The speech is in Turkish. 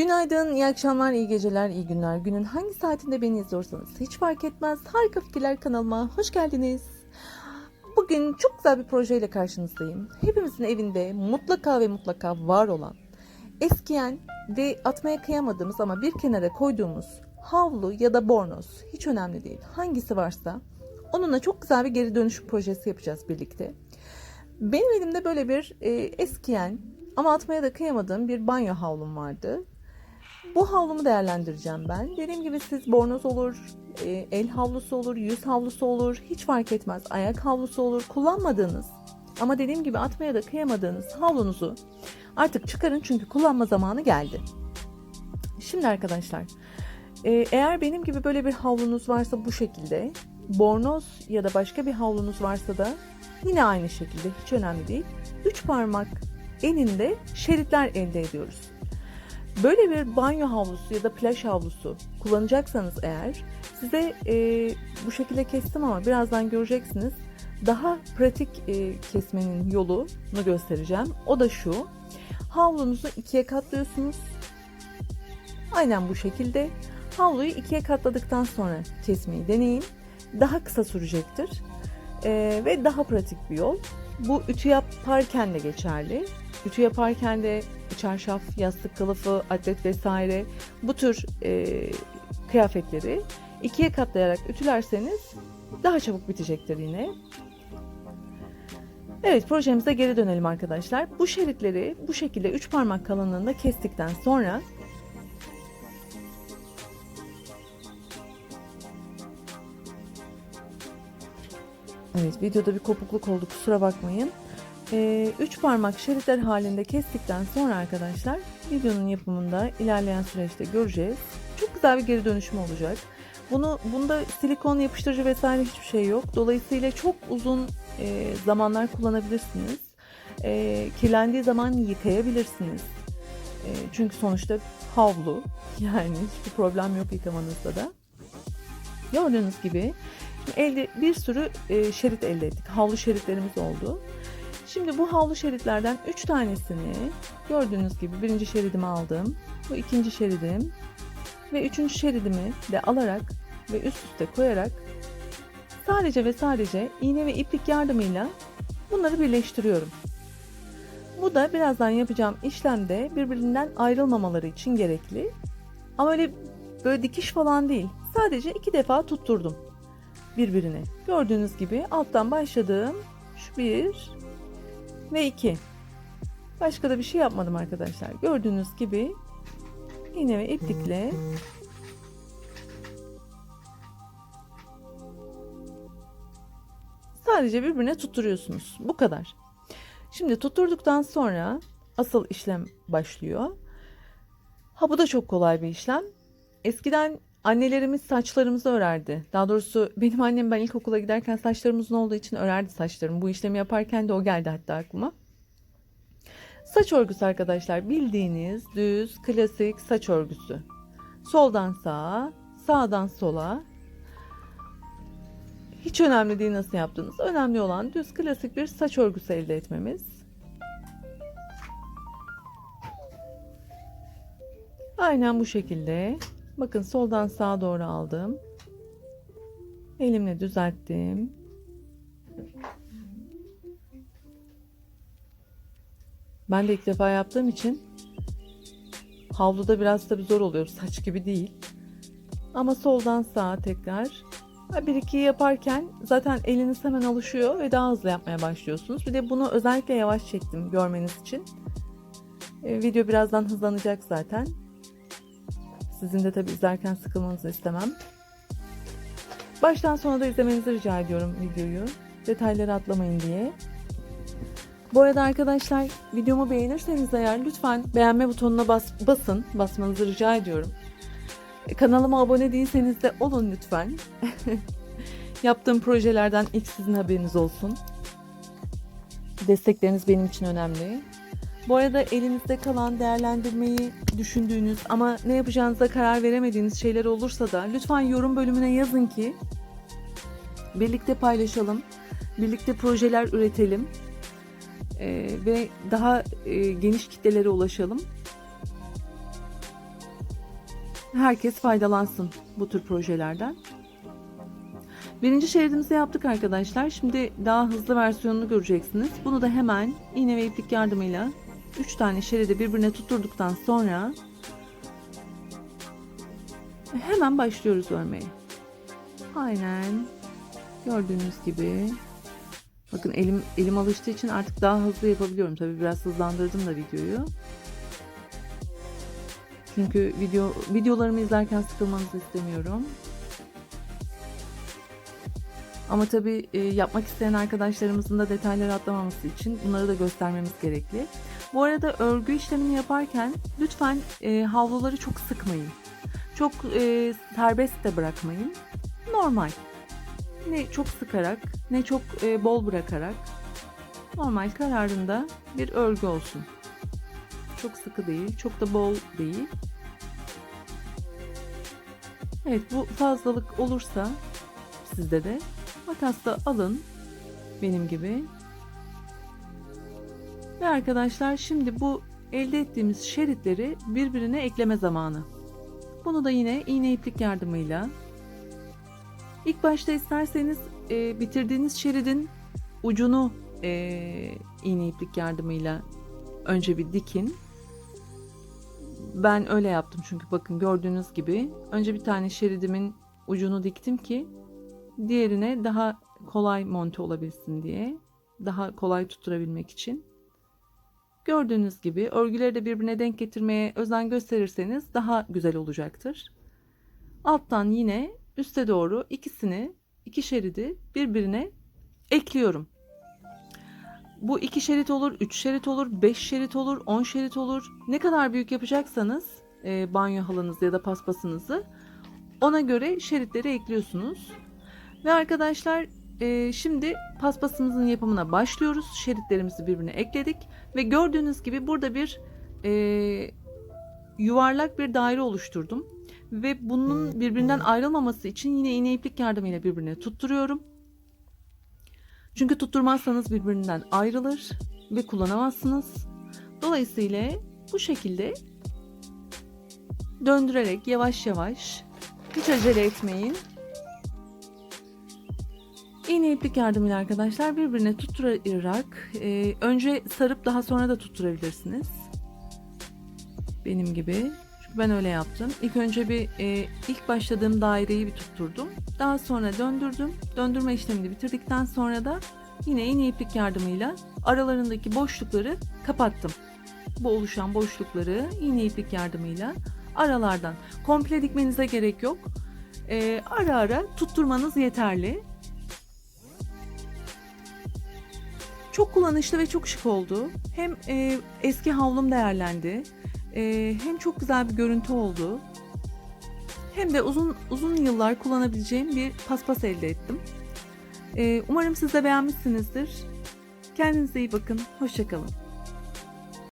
Günaydın, iyi akşamlar, iyi geceler, iyi günler. Günün hangi saatinde beni izliyorsanız hiç fark etmez. Harika Fikirler kanalıma hoş geldiniz. Bugün çok güzel bir projeyle karşınızdayım. Hepimizin evinde mutlaka ve mutlaka var olan, eskiyen ve atmaya kıyamadığımız ama bir kenara koyduğumuz havlu ya da bornoz hiç önemli değil. Hangisi varsa onunla çok güzel bir geri dönüşüm projesi yapacağız birlikte. Benim elimde böyle bir e, eskiyen ama atmaya da kıyamadığım bir banyo havlum vardı. Bu havlumu değerlendireceğim ben. Dediğim gibi siz bornoz olur, e, el havlusu olur, yüz havlusu olur, hiç fark etmez. Ayak havlusu olur, kullanmadığınız ama dediğim gibi atmaya da kıyamadığınız havlunuzu artık çıkarın çünkü kullanma zamanı geldi. Şimdi arkadaşlar, e, eğer benim gibi böyle bir havlunuz varsa bu şekilde, bornoz ya da başka bir havlunuz varsa da yine aynı şekilde hiç önemli değil. Üç parmak eninde şeritler elde ediyoruz. Böyle bir banyo havlusu ya da plaj havlusu kullanacaksanız eğer size e, bu şekilde kestim ama birazdan göreceksiniz. Daha pratik e, kesmenin yolunu göstereceğim. O da şu. Havlunuzu ikiye katlıyorsunuz. Aynen bu şekilde. Havluyu ikiye katladıktan sonra kesmeyi deneyin. Daha kısa sürecektir. E, ve daha pratik bir yol. Bu ütü yaparken de geçerli. Ütü yaparken de çarşaf, yastık kılıfı, atlet vesaire bu tür e, kıyafetleri ikiye katlayarak ütülerseniz daha çabuk bitecektir yine. Evet projemize geri dönelim arkadaşlar. Bu şeritleri bu şekilde 3 parmak kalınlığında kestikten sonra Evet videoda bir kopukluk oldu kusura bakmayın. 3 ee, parmak şeritler halinde kestikten sonra arkadaşlar videonun yapımında ilerleyen süreçte göreceğiz. Çok güzel bir geri dönüşüm olacak. Bunu bunda silikon yapıştırıcı vesaire hiçbir şey yok. Dolayısıyla çok uzun e, zamanlar kullanabilirsiniz. E, kirlendiği zaman yıkayabilirsiniz. E, çünkü sonuçta havlu yani hiçbir problem yok yıkamanızda da. Gördüğünüz gibi elde bir sürü e, şerit elde ettik. Havlu şeritlerimiz oldu. Şimdi bu havlu şeritlerden 3 tanesini gördüğünüz gibi birinci şeridimi aldım. Bu ikinci şeridim ve üçüncü şeridimi de alarak ve üst üste koyarak sadece ve sadece iğne ve iplik yardımıyla bunları birleştiriyorum. Bu da birazdan yapacağım işlemde birbirinden ayrılmamaları için gerekli. Ama öyle böyle dikiş falan değil. Sadece iki defa tutturdum birbirine. Gördüğünüz gibi alttan başladığım şu bir ve 2. Başka da bir şey yapmadım arkadaşlar. Gördüğünüz gibi iğne ve iplikle sadece birbirine tutturuyorsunuz. Bu kadar. Şimdi tutturduktan sonra asıl işlem başlıyor. Ha bu da çok kolay bir işlem. Eskiden annelerimiz saçlarımızı örerdi. Daha doğrusu benim annem ben ilkokula giderken saçlarım uzun olduğu için örerdi saçlarımı. Bu işlemi yaparken de o geldi hatta aklıma. Saç örgüsü arkadaşlar bildiğiniz düz klasik saç örgüsü. Soldan sağa, sağdan sola. Hiç önemli değil nasıl yaptığınız. Önemli olan düz klasik bir saç örgüsü elde etmemiz. Aynen bu şekilde. Bakın soldan sağa doğru aldım. Elimle düzelttim. Ben de ilk defa yaptığım için havluda biraz tabi zor oluyor. Saç gibi değil. Ama soldan sağa tekrar. Bir iki yaparken zaten eliniz hemen alışıyor ve daha hızlı yapmaya başlıyorsunuz. Bir de bunu özellikle yavaş çektim görmeniz için. E, video birazdan hızlanacak zaten. Sizin de tabi izlerken sıkılmanızı istemem. Baştan sona da izlemenizi rica ediyorum videoyu. Detayları atlamayın diye. Bu arada arkadaşlar videomu beğenirseniz eğer lütfen beğenme butonuna bas, basın. Basmanızı rica ediyorum. E, kanalıma abone değilseniz de olun lütfen. Yaptığım projelerden ilk sizin haberiniz olsun. Destekleriniz benim için önemli. Bu arada elinizde kalan değerlendirmeyi düşündüğünüz ama ne yapacağınıza karar veremediğiniz şeyler olursa da lütfen yorum bölümüne yazın ki birlikte paylaşalım, birlikte projeler üretelim ee, ve daha e, geniş kitlelere ulaşalım. herkes faydalansın bu tür projelerden. Birinci şeridimizi yaptık arkadaşlar. Şimdi daha hızlı versiyonunu göreceksiniz. Bunu da hemen iğne ve iplik yardımıyla 3 tane şeridi birbirine tutturduktan sonra hemen başlıyoruz örmeye. Aynen. Gördüğünüz gibi. Bakın elim elim alıştığı için artık daha hızlı yapabiliyorum. Tabii biraz hızlandırdım da videoyu. Çünkü video videolarımı izlerken sıkılmanızı istemiyorum. Ama tabii e, yapmak isteyen arkadaşlarımızın da detayları atlamaması için bunları da göstermemiz gerekli. Bu arada örgü işlemini yaparken lütfen e, havluları çok sıkmayın. Çok e, serbest de bırakmayın. Normal. Ne çok sıkarak ne çok e, bol bırakarak normal kararında bir örgü olsun. Çok sıkı değil, çok da bol değil. Evet bu fazlalık olursa sizde de makasla alın benim gibi. Ve arkadaşlar şimdi bu elde ettiğimiz şeritleri birbirine ekleme zamanı. Bunu da yine iğne iplik yardımıyla ilk başta isterseniz e, bitirdiğiniz şeridin ucunu e, iğne iplik yardımıyla önce bir dikin. Ben öyle yaptım çünkü bakın gördüğünüz gibi önce bir tane şeridimin ucunu diktim ki diğerine daha kolay monte olabilsin diye. Daha kolay tutturabilmek için. Gördüğünüz gibi örgüleri de birbirine denk getirmeye özen gösterirseniz daha güzel olacaktır. Alttan yine üste doğru ikisini, iki şeridi birbirine ekliyorum. Bu iki şerit olur, üç şerit olur, beş şerit olur, on şerit olur. Ne kadar büyük yapacaksanız e, banyo halınızı ya da paspasınızı ona göre şeritleri ekliyorsunuz. Ve arkadaşlar e, şimdi paspasımızın yapımına başlıyoruz. Şeritlerimizi birbirine ekledik. Ve gördüğünüz gibi burada bir e, yuvarlak bir daire oluşturdum. Ve bunun birbirinden ayrılmaması için yine iğne iplik yardımıyla birbirine tutturuyorum. Çünkü tutturmazsanız birbirinden ayrılır ve kullanamazsınız. Dolayısıyla bu şekilde döndürerek yavaş yavaş hiç acele etmeyin. İğne iplik yardımıyla arkadaşlar birbirine tutturarak e, önce sarıp daha sonra da tutturabilirsiniz. Benim gibi. Çünkü ben öyle yaptım. İlk önce bir e, ilk başladığım daireyi bir tutturdum. Daha sonra döndürdüm. Döndürme işlemini bitirdikten sonra da yine iğne iplik yardımıyla aralarındaki boşlukları kapattım. Bu oluşan boşlukları iğne iplik yardımıyla aralardan komple dikmenize gerek yok. E, ara ara tutturmanız yeterli. Çok kullanışlı ve çok şık oldu. Hem e, eski havlum değerlendi. E, hem çok güzel bir görüntü oldu. Hem de uzun uzun yıllar kullanabileceğim bir paspas elde ettim. E, umarım siz de beğenmişsinizdir. Kendinize iyi bakın. Hoşçakalın.